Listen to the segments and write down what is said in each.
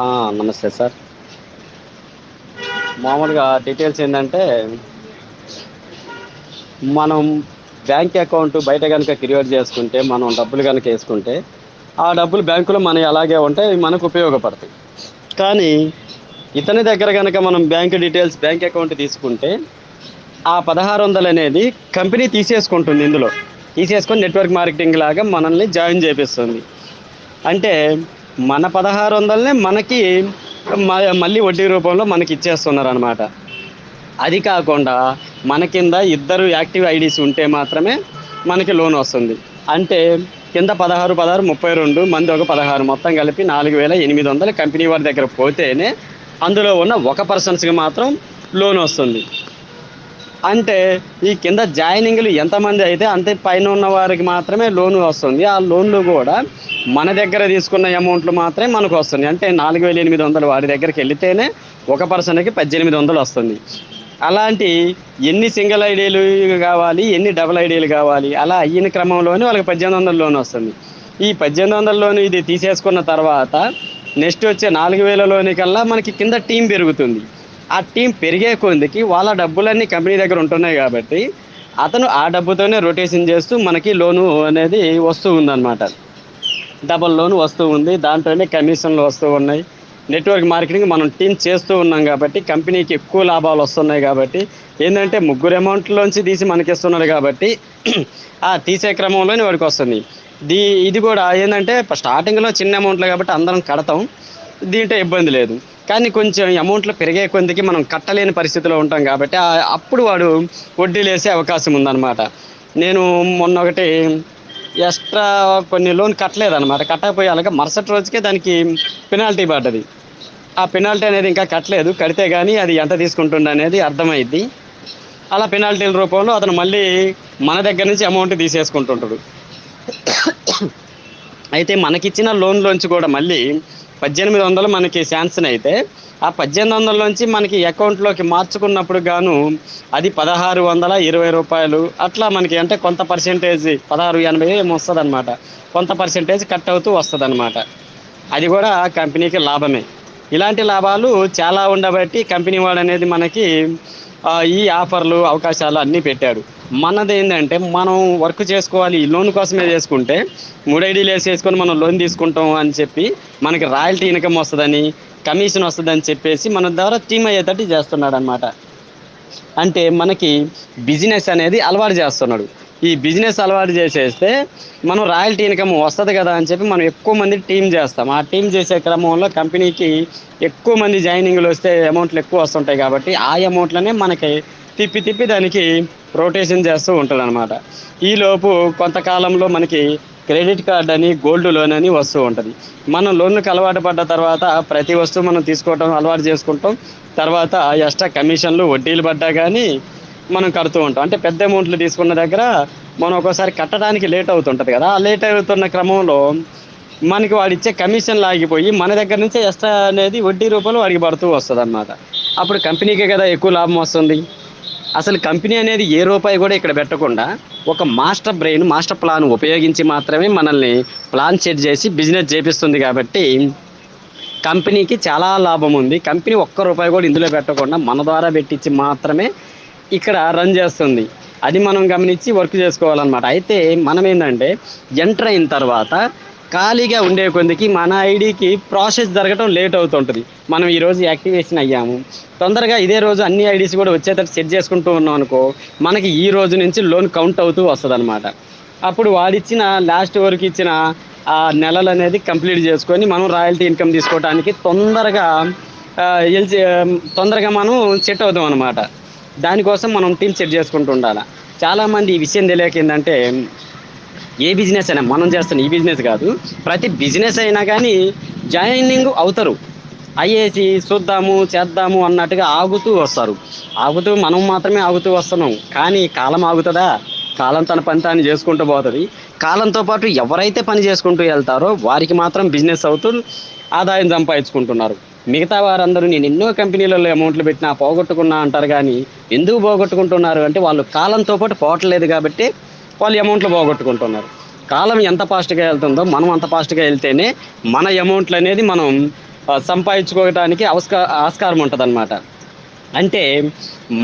నమస్తే సార్. మామూలుగా డీటెయిల్స్ ఏంటంటే మనం బ్యాంక్ అకౌంట్ బయట కనుక క్రియేట్ చేసుకుంటే మనం డబ్బులు కనుక వేసుకుంటే ఆ డబ్బులు బ్యాంకులో మనం అలాగే ఉంటాయి మనకు ఉపయోగపడతాయి. కానీ ఇతని దగ్గర కనుక మనం బ్యాంక్ డీటెయిల్స్ బ్యాంక్ అకౌంట్ తీసుకుంటే ఆ పదహారు వందలు అనేది కంపెనీ తీసేసుకుంటుంది ఇందులో. తీసేసుకొని నెట్వర్క్ మార్కెటింగ్ లాగా మనల్ని జాయిన్ చేపిస్తుంది. అంటే మన పదహారు వందలనే మనకి మ- మళ్ళీ వడ్డీ రూపంలో మనకి ఇచ్చేస్తున్నారు అనమాట అది కాకుండా మన కింద ఇద్దరు యాక్టివ్ ఐడీస్ ఉంటే మాత్రమే మనకి లోన్ వస్తుంది. అంటే కింద పదహారు పదహారు ముప్పై రెండు మంది ఒక పదహారు మొత్తం కలిపి నాలుగు వేల ఎనిమిది వందలు కంపెనీ వారి దగ్గర పోతేనే అందులో ఉన్న ఒక పర్సన్స్కి మాత్రం లోన్ వస్తుంది. అంటే ఈ కింద జాయినింగ్లు ఎంతమంది అయితే అంతే పైన ఉన్న వారికి మాత్రమే లోన్ వస్తుంది. ఆ లోన్లు కూడా మన దగ్గర తీసుకున్న అమౌంట్లు మాత్రమే మనకు వస్తుంది. అంటే నాలుగు వేల ఎనిమిది వందలు వారి దగ్గరికి వెళితేనే ఒక పర్సన్కి పద్దెనిమిది వందలు వస్తుంది. అలాంటి ఎన్ని సింగిల్ ఐడీలు కావాలి ఎన్ని డబుల్ ఐడీలు కావాలి అలా అయిన క్రమంలోనే వాళ్ళకి పద్దెనిమిది వందల లోన్ వస్తుంది. ఈ పద్దెనిమిది వందల లోన్ ఇది తీసేసుకున్న తర్వాత నెక్స్ట్ వచ్చే నాలుగు వేల లోని కల్లా మనకి కింద టీం పెరుగుతుంది. ఆ టీం పెరిగే కొందికి వాళ్ళ డబ్బులన్నీ కంపెనీ దగ్గర ఉంటున్నాయి కాబట్టి అతను ఆ డబ్బుతోనే రొటేషన్ చేస్తూ మనకి లోను అనేది వస్తూ ఉందన్నమాట. డబల్ లోన్ వస్తూ ఉంది. దాంట్లోనే కమిషన్లు వస్తూ ఉన్నాయి. నెట్వర్క్ మార్కెటింగ్ మనం టీం చేస్తూ ఉన్నాం కాబట్టి కంపెనీకి ఎక్కువ లాభాలు వస్తున్నాయి కాబట్టి ఏంటంటే ముగ్గురు అమౌంట్లోంచి తీసి మనకి ఇస్తున్నారు కాబట్టి ఆ తీసే క్రమంలోనే వాడికి వస్తుంది. దీ ఇది కూడా ఏంటంటే స్టార్టింగ్లో చిన్న అమౌంట్లు కాబట్టి అందరం కడతాం. దీంట్లో ఇబ్బంది లేదు. కానీ కొంచెం అమౌంట్లు పెరిగే కొద్దికి మనం కట్టలేని పరిస్థితిలో ఉంటాం కాబట్టి అప్పుడు వాడు వడ్డీలు వేసే అవకాశం ఉందన్నమాట. నేను మొన్న ఒకటి ఎక్స్ట్రా కొన్ని లోన్ కట్టలేదన్నమాట. కట్టకపోయి అలాగే మరుసటి రోజుకే దానికి పెనాల్టీ పడ్డది. ఆ పెనాల్టీ అనేది ఇంకా కట్టలేదు. కడితే కానీ అది ఎంత తీసుకుంటుంది అనేది అర్థమైద్ది అలా పెనాల్టీల రూపంలో అతను మళ్ళీ మన దగ్గర నుంచి అమౌంట్ తీసేసుకుంటుంటాడు. అయితే మనకిచ్చిన లోన్లోంచి కూడా మళ్ళీ పద్దెనిమిది వందలు మనకి శాంక్షన్ అయితే ఆ పద్దెనిమిది వందలలోంచి మనకి అకౌంట్లోకి మార్చుకున్నప్పుడు గాను అది పదహారు వందల ఇరవై రూపాయలు. అట్లా మనకి అంటే కొంత పర్సెంటేజ్ పదహారు ఎనభై ఏమో వస్తుంది అనమాట కొంత పర్సెంటేజ్ కట్ అవుతూ వస్తుంది అనమాట అది కూడా కంపెనీకి లాభమే. ఇలాంటి లాభాలు చాలా ఉండబట్టి కంపెనీ వాడు అనేది మనకి ఈ ఆఫర్లు అవకాశాలు అన్నీ పెట్టాడు మనది ఏంటంటే మనం వర్క్ చేసుకోవాలి ఈ లోన్ కోసమే చేసుకుంటే మూడు ఐడీలు వేసేసుకొని మనం లోన్ తీసుకుంటాం అని చెప్పి మనకి రాయల్టీ ఇన్కమ్ వస్తుందని కమిషన్ వస్తుందని చెప్పేసి మన ద్వారా టీమ్ అయ్యేటట్టు చేస్తున్నాడు అనమాట అంటే మనకి బిజినెస్ అనేది అలవాటు చేస్తున్నాడు. ఈ బిజినెస్ అలవాటు చేసేస్తే మనం రాయల్టీ ఇన్కమ్ వస్తుంది కదా అని చెప్పి మనం ఎక్కువ మంది టీం చేస్తాం. ఆ టీం చేసే క్రమంలో కంపెనీకి ఎక్కువ మంది జాయినింగ్లు వస్తే అమౌంట్లు ఎక్కువ వస్తుంటాయి కాబట్టి ఆ అమౌంట్లనే మనకి తిప్పి తిప్పి దానికి రొటేషన్ చేస్తూ ఉంటుంది అనమాట ఈలోపు కొంతకాలంలో మనకి క్రెడిట్ కార్డ్ అని గోల్డ్ లోన్ అని వస్తూ ఉంటుంది. మనం లోన్లకు అలవాటు పడ్డ తర్వాత ప్రతి వస్తువు మనం తీసుకోవటం అలవాటు చేసుకుంటాం. తర్వాత ఎక్స్ట్రా కమిషన్లు వడ్డీలు పడ్డా కానీ మనం కడుతూ ఉంటాం. అంటే పెద్ద అమౌంట్లు తీసుకున్న దగ్గర మనం ఒక్కోసారి కట్టడానికి లేట్ అవుతుంటుంది కదా. ఆ లేట్ అవుతున్న క్రమంలో మనకి వాడు ఇచ్చే కమిషన్ లాగిపోయి మన దగ్గర నుంచే ఎక్స్ట్రా అనేది వడ్డీ రూపంలో వాడికి పడుతూ వస్తుంది అన్నమాట అప్పుడు కంపెనీకే కదా ఎక్కువ లాభం వస్తుంది. అసలు కంపెనీ అనేది ఏ రూపాయి కూడా ఇక్కడ పెట్టకుండా ఒక మాస్టర్ బ్రెయిన్ మాస్టర్ ప్లాన్ ఉపయోగించి మాత్రమే మనల్ని ప్లాన్ సెట్ చేసి బిజినెస్ చేపిస్తుంది కాబట్టి కంపెనీకి చాలా లాభం ఉంది. కంపెనీ ఒక్క రూపాయి కూడా ఇందులో పెట్టకుండా మన ద్వారా పెట్టించి మాత్రమే ఇక్కడ రన్ చేస్తుంది. అది మనం గమనించి వర్క్ చేసుకోవాలన్నమాట. అయితే మనం ఏంటంటే ఎంటర్ అయిన తర్వాత ఖాళీగా ఉండే కొద్దికి మన ఐడికి ప్రాసెస్ జరగడం లేట్ అవుతుంటుంది. మనం ఈరోజు యాక్టివేషన్ అయ్యాము. తొందరగా ఇదే రోజు అన్ని ఐడీస్ కూడా వచ్చేటట్టు సెట్ చేసుకుంటూ ఉన్నాం అనుకో మనకి ఈ రోజు నుంచి లోన్ కౌంట్ అవుతూ వస్తుంది అప్పుడు వాడిచ్చిన లాస్ట్ వరకు ఇచ్చిన ఆ నెలలు అనేది కంప్లీట్ చేసుకొని మనం రాయల్టీ ఇన్కమ్ తీసుకోవడానికి తొందరగా తొందరగా మనం సెట్ అవుతాం అనమాట దానికోసం మనం టీం సెట్ చేసుకుంటూ ఉండాలి. చాలామంది ఈ విషయం తెలియక ఏంటంటే ఏ బిజినెస్ అయినా మనం చేస్తున్న ఈ బిజినెస్ కాదు. ప్రతి బిజినెస్ అయినా కానీ జాయినింగ్ అవుతారు. అయ్యేసి చూద్దాము చేద్దాము అన్నట్టుగా ఆగుతూ వస్తారు. ఆగుతూ మనం మాత్రమే ఆగుతూ వస్తున్నాం. కానీ కాలం ఆగుతుందా? కాలం తన పని తాను చేసుకుంటూ పోతుంది. కాలంతో పాటు ఎవరైతే పని చేసుకుంటూ వెళ్తారో వారికి మాత్రం బిజినెస్ అవుతూ ఆదాయం సంపాదించుకుంటున్నారు. మిగతా వారందరూ నేను ఎన్నో కంపెనీలలో అమౌంట్లు పెట్టినా పోగొట్టుకున్నా అంటారు కానీ ఎందుకు పోగొట్టుకుంటున్నారు అంటే వాళ్ళు కాలంతో పాటు పోవట్లేదు కాబట్టి వాళ్ళు అమౌంట్లు పోగొట్టుకుంటున్నారు. కాలం ఎంత ఫాస్ట్గా వెళ్తుందో మనం అంత ఫాస్ట్గా వెళ్తేనే మన అమౌంట్లు అనేది మనం సంపాదించుకోవడానికి ఆస్కా ఆస్కారం ఉంటుంది అంటే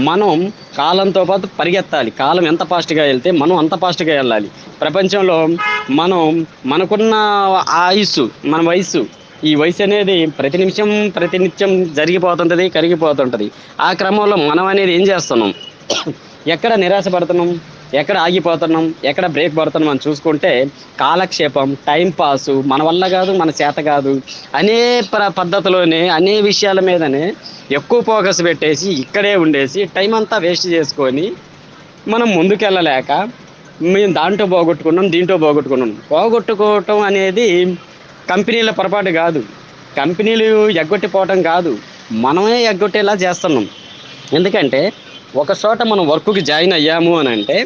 మనం కాలంతో పాటు పరిగెత్తాలి. కాలం ఎంత ఫాస్ట్గా వెళ్తే మనం అంత ఫాస్ట్గా వెళ్ళాలి. ప్రపంచంలో మనం మనకున్న ఆయుస్సు మన వయస్సు ఈ వయసు అనేది ప్రతి నిమిషం ప్రతి నిత్యం జరిగిపోతుంటుంది కరిగిపోతుంటుంది. ఆ క్రమంలో మనం అనేది ఏం చేస్తున్నాం? ఎక్కడ నిరాశపడుతున్నాం? ఎక్కడ ఆగిపోతున్నాం ఎక్కడ బ్రేక్ పడుతున్నాం అని చూసుకుంటే కాలక్షేపం టైం పాసు మన వల్ల కాదు మన చేత కాదు అనే ప్ర పద్ధతిలోనే అనే విషయాల మీదనే ఎక్కువ ఫోకస్ పెట్టేసి ఇక్కడే ఉండేసి టైం అంతా వేస్ట్ చేసుకొని మనం ముందుకెళ్ళలేక మేము దాంట్లో పోగొట్టుకున్నాం దీంట్లో పోగొట్టుకున్నాం. పోగొట్టుకోవటం అనేది కంపెనీల పొరపాటు కాదు. కంపెనీలు ఎగ్గొట్టిపోవటం కాదు. మనమే ఎగ్గొట్టేలా చేస్తున్నాం. ఎందుకంటే ఒక చోట మనం వర్క్కి జాయిన్ అయ్యాము అని అంటే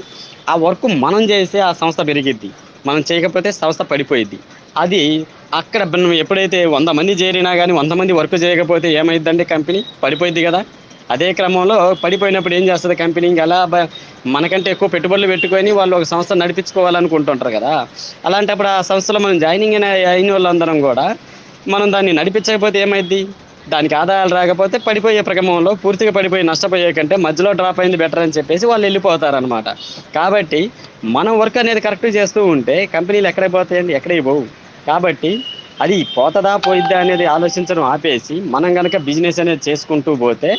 ఆ వర్క్ మనం చేస్తే ఆ సంస్థ పెరిగిద్ది. మనం చేయకపోతే సంస్థ పడిపోయిద్ది. అది అక్కడ మనం ఎప్పుడైతే వంద మంది చేరినా కానీ వంద మంది వర్క్ చేయకపోతే ఏమైందంటే కంపెనీ పడిపోయింది కదా. అదే క్రమంలో పడిపోయినప్పుడు ఏం చేస్తుంది కంపెనీ? ఇంకా అలా మనకంటే ఎక్కువ పెట్టుబడులు పెట్టుకొని వాళ్ళు ఒక సంస్థ నడిపించుకోవాలనుకుంటుంటారు కదా. అలాంటప్పుడు ఆ సంస్థలో మనం జాయినింగ్ అయిన అయిన వాళ్ళందరం కూడా మనం దాన్ని నడిపించకపోతే ఏమైద్ది? దానికి ఆదాయాలు రాకపోతే పడిపోయే ప్రగమంలో పూర్తిగా పడిపోయి నష్టపోయే కంటే మధ్యలో డ్రాప్ అయింది బెటర్ అని చెప్పేసి వాళ్ళు వెళ్ళిపోతారనమాట కాబట్టి మనం వర్క్ అనేది కరెక్ట్ చేస్తూ ఉంటే కంపెనీలు ఎక్కడికి పోతాయండి? ఎక్కడికి పోవు. కాబట్టి అది పోతదా పోయిద్దా అనేది ఆలోచించడం ఆపేసి మనం కనుక బిజినెస్ అనేది చేసుకుంటూ పోతే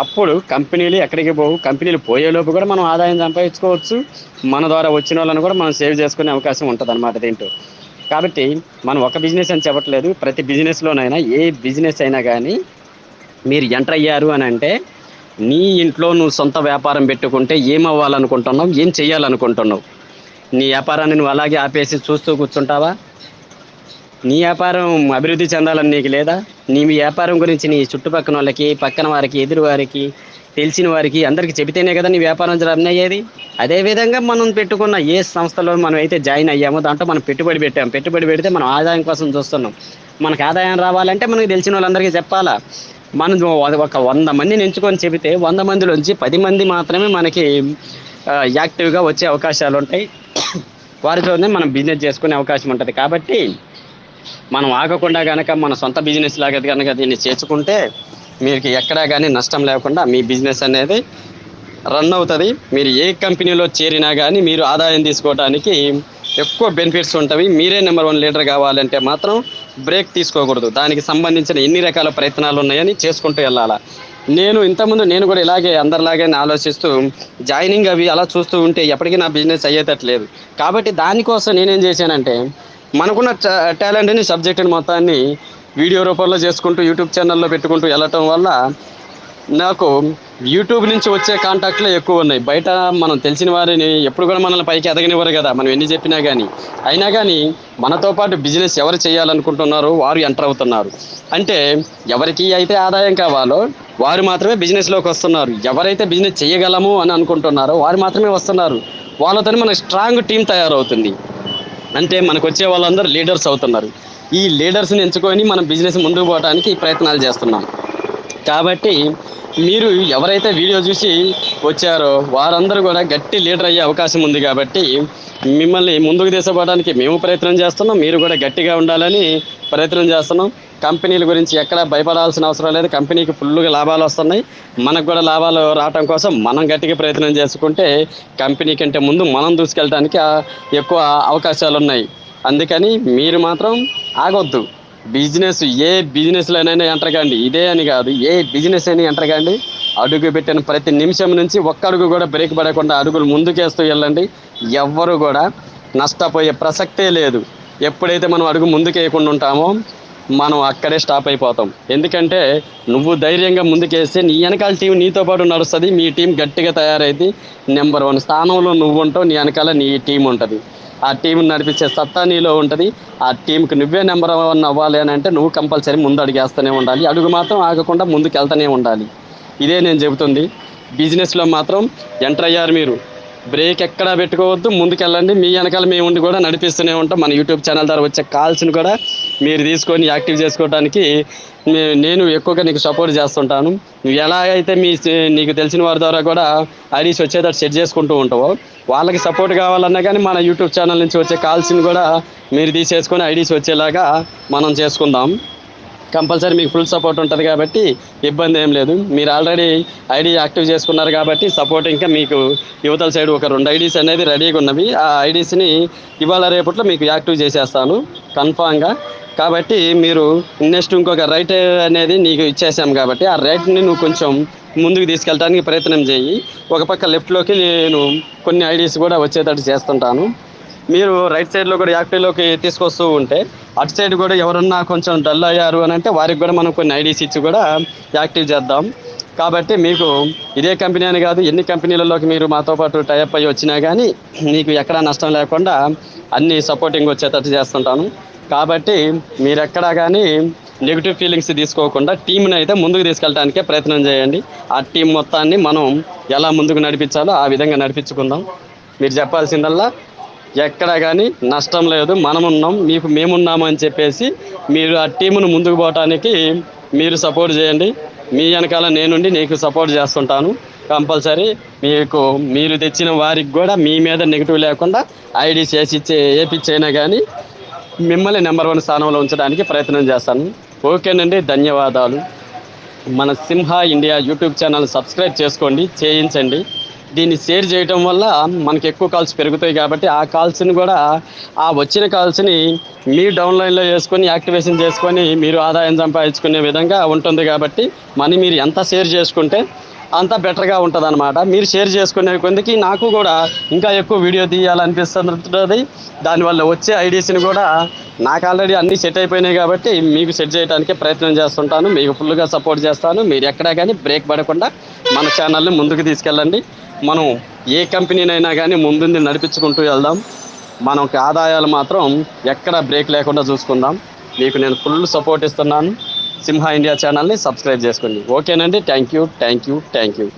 అప్పుడు కంపెనీలు ఎక్కడికి పోవు. కంపెనీలు పోయేలోపు కూడా మనం ఆదాయం సంపాదించుకోవచ్చు. మన ద్వారా వచ్చిన వాళ్ళని కూడా మనం సేవ్ చేసుకునే అవకాశం ఉంటుంది అనమాట దీంట్లో. కాబట్టి మనం ఒక బిజినెస్ అని చెప్పట్లేదు. ప్రతి బిజినెస్లోనైనా ఏ బిజినెస్ అయినా కానీ మీరు ఎంటర్ అయ్యారు అని అంటే నీ ఇంట్లో నువ్వు సొంత వ్యాపారం పెట్టుకుంటే ఏం అవ్వాలనుకుంటున్నావు ఏం చేయాలనుకుంటున్నావు నీ వ్యాపారాన్ని నువ్వు అలాగే ఆపేసి చూస్తూ కూర్చుంటావా? నీ వ్యాపారం అభివృద్ధి చెందాలని నీకు లేదా? నీ వ్యాపారం గురించి నీ చుట్టుపక్కన వాళ్ళకి పక్కన వారికి ఎదురు వారికి తెలిసిన వారికి అందరికీ చెబితేనే కదా నీ వ్యాపారం రన్ అయ్యేది? అదేవిధంగా మనం పెట్టుకున్న ఏ సంస్థలో మనం అయితే జాయిన్ అయ్యామో దాంట్లో మనం పెట్టుబడి పెట్టాం. పెట్టుబడి పెడితే మనం ఆదాయం కోసం చూస్తున్నాం. మనకు ఆదాయం రావాలంటే మనకు తెలిసిన వాళ్ళందరికీ చెప్పాలా? మనం ఒక వంద మందిని ఎంచుకొని చెబితే వంద మందిలోంచి పది మంది మాత్రమే మనకి యాక్టివ్గా వచ్చే అవకాశాలు ఉంటాయి. వారితోనే మనం బిజినెస్ చేసుకునే అవకాశం ఉంటుంది. కాబట్టి మనం ఆగకుండా కనుక మన సొంత బిజినెస్ లాగా కనుక దీన్ని చేసుకుంటే మీకు ఎక్కడా కానీ నష్టం లేకుండా మీ బిజినెస్ అనేది రన్ అవుతుంది. మీరు ఏ కంపెనీలో చేరినా కానీ మీరు ఆదాయం తీసుకోవడానికి ఎక్కువ బెనిఫిట్స్ ఉంటాయి మీరే నెంబర్ వన్ లీడర్ కావాలంటే మాత్రం బ్రేక్ తీసుకోకూడదు. దానికి సంబంధించిన ఎన్ని రకాల ప్రయత్నాలు ఉన్నాయని చేసుకుంటూ వెళ్ళాలా. నేను ఇంతకుముందు నేను కూడా ఇలాగే అందరిలాగే ఆలోచిస్తూ జాయినింగ్ అవి అలా చూస్తూ ఉంటే ఎప్పటికీ నా బిజినెస్ అయ్యేటట్లేదు. కాబట్టి దానికోసం నేనేం చేశానంటే మనకున్న టాలెంట్ని సబ్జెక్ట్ని మొత్తాన్ని వీడియో రూపంలో చేసుకుంటూ యూట్యూబ్ ఛానల్లో పెట్టుకుంటూ వెళ్ళటం వల్ల నాకు యూట్యూబ్ నుంచి వచ్చే కాంటాక్ట్లే ఎక్కువ ఉన్నాయి. బయట మనం తెలిసిన వారిని ఎప్పుడు కూడా మనల్ని పైకి ఎదగనివ్వరు కదా. మనం ఎన్ని చెప్పినా కానీ అయినా కానీ మనతో పాటు బిజినెస్ ఎవరు చేయాలనుకుంటున్నారో వారు ఎంటర్ అవుతున్నారు. అంటే ఎవరికి అయితే ఆదాయం కావాలో వారు మాత్రమే బిజినెస్లోకి వస్తున్నారు. ఎవరైతే బిజినెస్ చేయగలము అని అనుకుంటున్నారో వారు మాత్రమే వస్తున్నారు. వాళ్ళతోనే మనకు స్ట్రాంగ్ టీం తయారవుతుంది. అంటే మనకు వచ్చే వాళ్ళందరూ లీడర్స్ అవుతున్నారు. ఈ లీడర్స్ని ఎంచుకొని మనం బిజినెస్ ముందుకు పోవడానికి ప్రయత్నాలు చేస్తున్నాం. కాబట్టి మీరు ఎవరైతే వీడియో చూసి వచ్చారో వారందరూ కూడా గట్టి లీడర్ అయ్యే అవకాశం ఉంది కాబట్టి మిమ్మల్ని ముందుకు తీసుకోవడానికి మేము ప్రయత్నం చేస్తున్నాం మీరు కూడా గట్టిగా ఉండాలని ప్రయత్నం చేస్తున్నాం. కంపెనీల గురించి ఎక్కడ భయపడాల్సిన అవసరం లేదు కంపెనీకి ఫుల్గా లాభాలు వస్తున్నాయి. మనకు కూడా లాభాలు రావడం కోసం మనం గట్టిగా ప్రయత్నం చేసుకుంటే కంపెనీ కంటే ముందు మనం దూసుకెళ్ళడానికి ఎక్కువ అవకాశాలు ఉన్నాయి అందుకని మీరు మాత్రం ఆగొద్దు. బిజినెస్ ఏ బిజినెస్లోనైనా ఎంటర్ కాండి. ఇదే అని కాదు ఏ బిజినెస్ అయినా ఎంటర్ కాండి. అడుగు పెట్టిన ప్రతి నిమిషం నుంచి ఒక్క అడుగు కూడా బ్రేక్ పడకుండా అడుగులు ముందుకేస్తూ వెళ్ళండి. ఎవ్వరు కూడా నష్టపోయే ప్రసక్తే లేదు. ఎప్పుడైతే మనం అడుగు ముందుకేయకుండా ఉంటామో మనం అక్కడే స్టాప్ అయిపోతాం. ఎందుకంటే నువ్వు ధైర్యంగా ముందుకేస్తే నీ వెనకాల టీం నీతో పాటు నడుస్తుంది. మీ టీం గట్టిగా తయారైతే నెంబర్ వన్ స్థానంలో నువ్వు ఉంటావు నీ వెనకాల నీ టీం ఉంటుంది. ఆ టీం నడిపించే సత్తా నీలో ఉంటుంది. ఆ టీంకి నువ్వే నెంబర్ వన్ అవ్వాలి అని అంటే నువ్వు కంపల్సరీ ముందు అడిగేస్తూనే ఉండాలి. అడుగు మాత్రం ఆగకుండా ముందుకు వెళ్తూనే ఉండాలి. ఇదే నేను చెబుతుంది. బిజినెస్లో మాత్రం ఎంటర్ అయ్యారు మీరు. బ్రేక్ ఎక్కడా పెట్టుకోవద్దు ముందుకెళ్ళండి. మీ వెనకాల మేము ఉండి కూడా నడిపిస్తూనే ఉంటాం. మన యూట్యూబ్ ఛానల్ ద్వారా వచ్చే కాల్స్ని కూడా మీరు తీసుకొని యాక్టివ్ చేసుకోవడానికి నేను ఎక్కువగా నీకు సపోర్ట్ చేస్తుంటాను. నువ్వు ఎలా అయితే మీ నీకు తెలిసిన వారి ద్వారా కూడా ఐడీస్ వచ్చేటట్టు సెట్ చేసుకుంటూ ఉంటావో. వాళ్ళకి సపోర్ట్ కావాలన్నా కానీ మన యూట్యూబ్ ఛానల్ నుంచి వచ్చే కాల్స్ని కూడా మీరు తీసేసుకొని ఐడీస్ వచ్చేలాగా మనం చేసుకుందాం. కంపల్సరీ మీకు ఫుల్ సపోర్ట్ ఉంటుంది కాబట్టి ఇబ్బంది ఏం లేదు. మీరు ఆల్రెడీ ఐడి యాక్టివ్ చేసుకున్నారు కాబట్టి సపోర్ట్ ఇంకా మీకు యువతల సైడ్ ఒక రెండు ఐడీస్ అనేది రెడీగా ఉన్నవి. ఆ ఐడీస్ని ఇవాళ రేపట్లో మీకు యాక్టివ్ చేసేస్తాను కన్ఫామ్గా. కాబట్టి మీరు నెక్స్ట్ ఇంకొక రైట్ అనేది నీకు ఇచ్చేసాం కాబట్టి ఆ రైట్ని నువ్వు కొంచెం ముందుకు తీసుకెళ్ళడానికి ప్రయత్నం చేయి. ఒక పక్క లెఫ్ట్లోకి నేను కొన్ని ఐడీస్ కూడా వచ్చేటట్టు చేస్తుంటాను. మీరు రైట్ సైడ్లో కూడా యాక్టివ్లోకి తీసుకొస్తూ ఉంటే అటు సైడ్ కూడా ఎవరన్నా కొంచెం డల్ అయ్యారు అని అంటే వారికి కూడా మనం కొన్ని ఐడీస్ ఇచ్చి కూడా యాక్టివ్ చేద్దాం. కాబట్టి మీకు ఇదే కంపెనీ అని కాదు ఎన్ని కంపెనీలలోకి మీరు మాతో పాటు టైప్ అయ్యి వచ్చినా కానీ మీకు ఎక్కడా నష్టం లేకుండా అన్ని సపోర్టింగ్ వచ్చేటట్టు చేస్తుంటాను. కాబట్టి మీరు ఎక్కడా కానీ నెగిటివ్ ఫీలింగ్స్ తీసుకోకుండా టీంని అయితే ముందుకు తీసుకెళ్ళడానికే ప్రయత్నం చేయండి. ఆ టీం మొత్తాన్ని మనం ఎలా ముందుకు నడిపించాలో ఆ విధంగా నడిపించుకుందాం. మీరు చెప్పాల్సిందల్లా ఎక్కడ కానీ నష్టం లేదు. మనమున్నాం మీకు మేమున్నాము అని చెప్పేసి మీరు ఆ టీమును ముందుకు పోవటానికి మీరు సపోర్ట్ చేయండి. మీ వెనకాల నేనుండి నీకు సపోర్ట్ చేస్తుంటాను. కంపల్సరీ మీకు మీరు తెచ్చిన వారికి కూడా మీ మీద నెగిటివ్ లేకుండా ఐడి చేసి ఇచ్చే ఏపిచ్చైనా కానీ మిమ్మల్ని నెంబర్ వన్ స్థానంలో ఉంచడానికి ప్రయత్నం చేస్తాను. ఓకేనండి ధన్యవాదాలు. మన Simha India YouTube channel subscribe చేసుకోండి చేయించండి. దీన్ని షేర్ చేయటం వల్ల మనకి ఎక్కువ కాల్స్ పెరుగుతాయి కాబట్టి ఆ కాల్స్ని కూడా ఆ వచ్చిన కాల్స్ని మీ డౌన్లైన్లో వేసుకొని యాక్టివేషన్ చేసుకొని మీరు ఆదాయం సంపాదించుకునే విధంగా ఉంటుంది కాబట్టి మనీ మీరు ఎంత షేర్ చేసుకుంటే అంత బెటర్గా ఉంటుంది అనమాట మీరు షేర్ చేసుకునే కొందికి నాకు కూడా ఇంకా ఎక్కువ వీడియో తీయాలనిపిస్తుంటుంది దానివల్ల వచ్చే ఐడియాస్ని కూడా నాకు ఆల్రెడీ అన్నీ సెట్ అయిపోయినాయి కాబట్టి మీకు సెట్ చేయడానికి ప్రయత్నం చేస్తుంటాను. మీకు ఫుల్గా సపోర్ట్ చేస్తాను. మీరు ఎక్కడా కానీ బ్రేక్ పడకుండా మన ఛానల్ని ముందుకు తీసుకెళ్ళండి. మనం ఏ కంపెనీనైనా కానీ ముందుంది నడిపించుకుంటూ వెళ్దాం. మనకి ఆదాయాలు మాత్రం ఎక్కడ బ్రేక్ లేకుండా చూసుకుందాం. మీకు నేను ఫుల్ సపోర్ట్ ఇస్తున్నాను. సింహ ఇండియా ఛానల్ని సబ్స్క్రైబ్ చేసుకోండి. ఓకేనండి. Thank you. Thank you. Thank you.